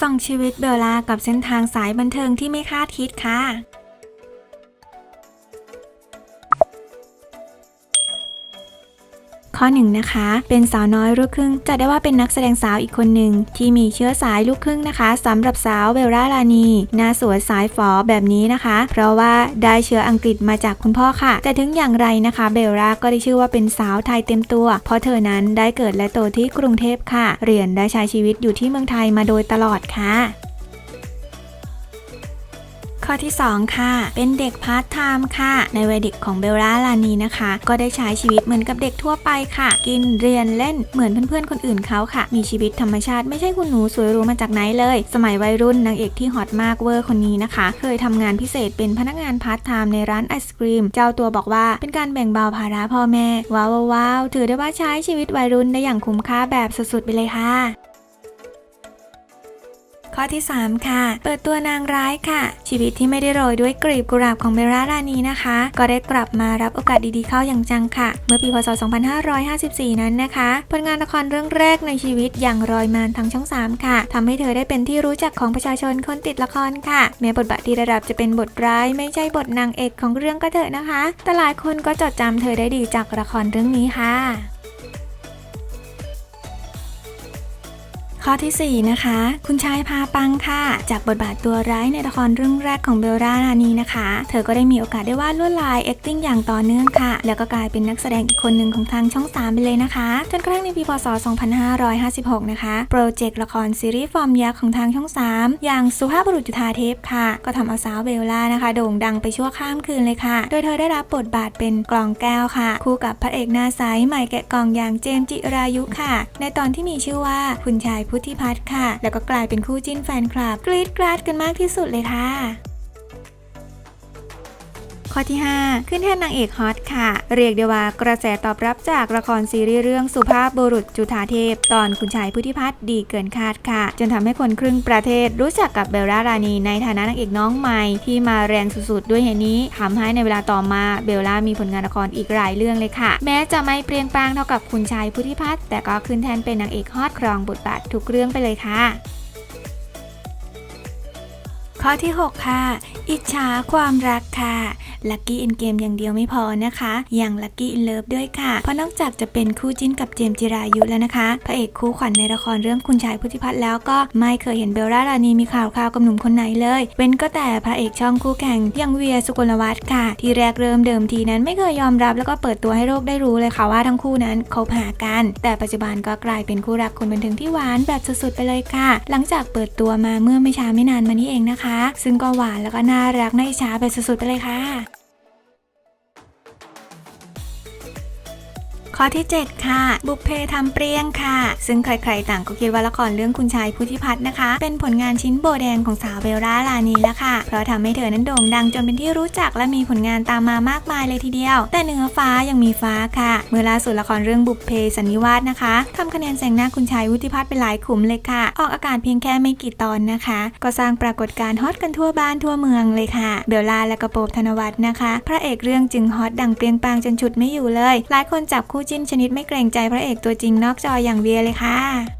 ส่องชีวิตเบลล่ากับเส้นทางสายบันเทิงที่ไม่คาดคิดค่ะ ข้อหนึ่งนะคะ เป็นสาวน้อยลูกครึ่งจะได้ว่าเป็นนักแสดงสาวอีกคนหนึ่งที่มีเชื้อสายลูกครึ่งนะคะสำหรับสาวเบลล่าลานีหน้าสวยสายฝอแบบนี้นะคะ เพราะว่าได้เชื้ออังกฤษมาจากคุณพ่อค่ะ แต่ถึงอย่างไรนะคะ เบลล่าก็ได้ชื่อว่าเป็นสาวไทยเต็มตัว เพราะเธอนั้นได้เกิดและโตที่กรุงเทพค่ะ เรียนได้ใช้ชีวิตอยู่ที่เมืองไทยมาโดยตลอดค่ะ ข้อที่ 2 ค่ะ เป็นเด็กพาร์ทไทม์ค่ะ ในวัยเด็กของเบลล่าลานีนะคะ ก็ได้ใช้ชีวิตเหมือนกับเด็กทั่วไปค่ะ กินเรียนเล่นเหมือนเพื่อนๆคนอื่นเขาค่ะ มีชีวิตธรรมชาติไม่ใช่คุณหนูสวยรู้มาจากไหนเลย สมัยวัยรุ่นนางเอกที่ฮอตมากเวอร์คนนี้นะคะ เคยทำงานพิเศษเป็นพนักงานพาร์ทไทม์ในร้านไอศกรีม เจ้าตัวบอกว่าเป็นการแบ่งเบาภาระพ่อแม่ ว้าวว้าวถือได้ว่าใช้ชีวิตวัยรุ่นได้อย่างคุ้มค่าแบบสุดๆไปเลยค่ะ ข้อที่ 3 ค่ะ เปิดตัวนางร้ายค่ะ ชีวิตที่ไม่ได้โรยด้วยกลีบกุหลาบของเบลล่ารานีนะคะ ก็ได้กลับมารับโอกาสดีๆเข้าอย่างจังค่ะ เมื่อปีพศ 2554 นั้นนะคะผลงานละครเรื่องแรกในชีวิตอย่างรอยมานทางช่อง 3 ค่ะทำให้เธอได้เป็นที่รู้จักของประชาชนคนติดละครค่ะ แม้บทบาทที่ระดับจะเป็นบทร้ายไม่ใช่บทนางเอกของเรื่องก็เถอะนะคะ แต่หลายคนก็จดจำเธอได้ดีจากละครเรื่องนี้ค่ะ ข้อทีสี่ 4 นะคะ คุณชายพาปังค่ะ จากบทบาทตัวร้ายในละครเรื่องแรกของเบลล่ารานีนะคะ เธอก็ได้มีโอกาสได้วาดลวดลาย acting อย่างต่อเนื่องค่ะ แล้วก็กลายเป็นนักแสดงอีกคนหนึ่งของทางช่อง 3 ไปเลยนะคะ จนกระทั่งในปีพศ 2556 นะคะ โปรเจกต์ละครซีรีส์ฟอร์มยักษ์ของทางช่อง 3 อย่างสุภาพบุรุษจุฑาเทพค่ะ ก็ทำเอาสาวเบลล่านะคะ โด่งดังไปชั่วข้ามคืนเลยค่ะ โดยเธอได้รับบทบาทเป็นกลองแก้วค่ะ คู่กับพระเอกหน้าใสใหม่แกะกล่องอย่างเจมจิรายุค่ะ ในตอนที่มีชื่อว่าคุณชายพุทธิพัฒน์ค่ะ แล้วก็กลายเป็นคู่จิ้นแฟนคลับกรี๊ดกราดกันมากที่สุดเลยค่ะ ข้อที่ 5 ขึ้นแท่นนางเอกฮอตค่ะ เรียกได้ว่ากระแสตอบรับจากละครซีรีส์เรื่องสุภาพบุรุษจุฑาเทพ ตอนคุณชายพุทธิพัฒน์ดีเกินคาดค่ะ จนทำให้คนครึ่งประเทศรู้จักกับเบลล่ารานีในฐานะนางเอกน้องใหม่ ที่มาแรงสุดๆ ด้วยเหตุนี้ทำให้ในเวลาต่อมาเบลล่ามีผลงานละครอีกหลายเรื่องเลยค่ะ แม้จะไม่เปรียงปรางเท่ากับคุณชายพุทธิพัฒน์แต่ก็ขึ้นแทนเป็นนางเอกฮอตครองบทบาททุกเรื่องไปเลยค่ะ ข้อที่ 6 ค่ะ อิจฉาความรักค่ะลัคกี้อินเกมอย่างเดียวไม่พอนะคะ ยังลัคกี้อินเลิฟด้วยค่ะ เพราะนอกจากจะเป็นคู่จิ้นกับเจมจิรายุแล้วนะคะ พระเอกคู่ขวัญในละครเรื่องคุณชายพุทธิพัฒน์แล้วก็ไม่เคยเห็นเบลล่ารานีมีข่าวคราวกับหนุ่มคนไหนเลย เป็นก็แต่พระเอกช่องคู่แข่งย่างเวียสุกลวัฒน์ค่ะ ที่แรกเริ่มเดิมทีนั้นไม่เคยยอมรับแล้วก็เปิดตัวให้โลกได้รู้เลยค่ะว่าทั้งคู่นั้นคบหากัน แต่ปัจจุบันก็กลายเป็นคู่รักคนบันเทิงที่หวานแบบสุดๆไปเลยค่ะ หลังจากเปิดตัวมาเมื่อไม่ช้าไม่นานมานี้เองนะคะซึ่งก็หวานแล้วก็น่ารักน่าอิจฉาแบบสุดๆไปเลยค่ะ ข้อที่ 7 ค่ะ บุพเพทำเปรียงค่ะ ซึ่งใครๆต่างก็คิดว่าละครเรื่องคุณชายพุทธิพัฒน์นะคะ เป็นผลงานชิ้นโบแดงของสาวเบลล่าลานีแล้วค่ะ เพราะทำให้เธอนั้นโด่งดังจนเป็นที่รู้จักและมีผลงานตามมามากมายเลยทีเดียว แต่เหนือฟ้ายังมีฟ้าค่ะ เมื่อล่าสุดละครเรื่องบุพเพสันนิวาสนะคะทำคะแนนแซงหน้าคุณชายวุฒิพัฒน์ไปหลายขุมเลยค่ะ ออกอากาศเพียงแค่ไม่กี่ตอนนะคะ ก็สร้างปรากฏการณ์ฮอตกันทั่วบ้านทั่วเมืองเลยค่ะเบลล่าและกระโปบธนวัฒน์นะคะ พระเอกเรื่องจึงฮอตดังเปรียงปรางจนฉุดไม่อยู่เลย หลายคนจับคู่จิ้นชนิดไม่เกรงใจพระเอกตัวจริงนอกจออย่างเวียเลยค่ะ